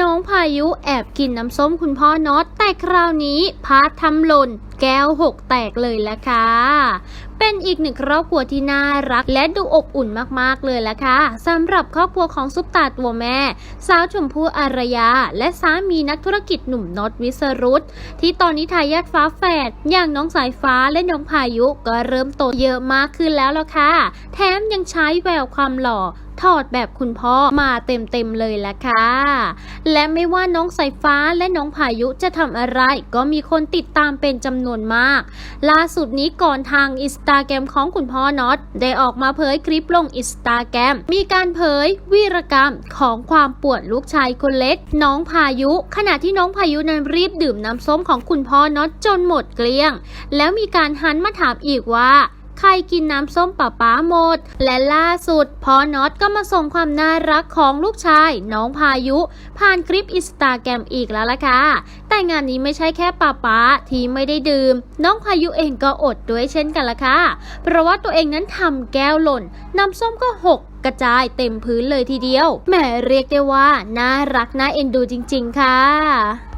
น้องพายุแอบกินน้ำส้มคุณพ่อน็อตแต่คราวนี้พาทำหล่นแก้วหกแตกเลยละค่ะ เป็นอีกหนึ่งครอบครัวที่น่ารักและดูอบอุ่นมากๆเลยละค่ะสำหรับครอบครัวของซุปตาตัวแม่ สาวชมพู่อารยา และสามีนักธุรกิจหนุ่มน็อตวิสรุตที่ตอนนี้ทายาทฟ้าแฝดอย่างน้องสายฟ้าและน้องพายุก็เริ่มโตเยอะมากขึ้นแล้วละค่ะ แถมยังใช้แววความหล่อ ถอดแบบคุณพ่อมาเต็มๆเลยละค่ะ และไม่ว่าน้องสายฟ้าและน้องพายุจะทำอะไร ก็มีคนติดตามเป็นจำนวนมาก ล่าสุดนี้ก่อนทางอินสตาแกรมของคุณพ่อน็อตได้ออกมาเผยคลิปลงอินสตาแกรมมีการเผยวีรกรรมของความปวดลูกชายคนเล็ก น้องพายุ ขณะที่น้องพายุนั้นรีบดื่มน้ำส้มของคุณพ่อน็อตจนหมดเกลี้ยง แล้วมีการหันมาถามอีกว่า ใครกินน้ำส้มป้าป้าหมด และล่าสุดพ่อน็อตก็มาส่งความน่ารักของลูกชาย น้องพายุ ผ่านคลิปอินสตาแกรมอีกแล้วล่ะค่ะ แต่งานนี้ไม่ใช่แค่ป้าป้าที่ไม่ได้ดื่ม น้องพายุเองก็อดด้วยเช่นกันล่ะค่ะ เพราะว่าตัวเองนั้นทำแก้วหล่น น้ำส้มก็หกกระจายเต็มพื้นเลยทีเดียว แหมเรียกได้ว่าน่ารักน่าเอ็นดูจริง ๆ ค่ะ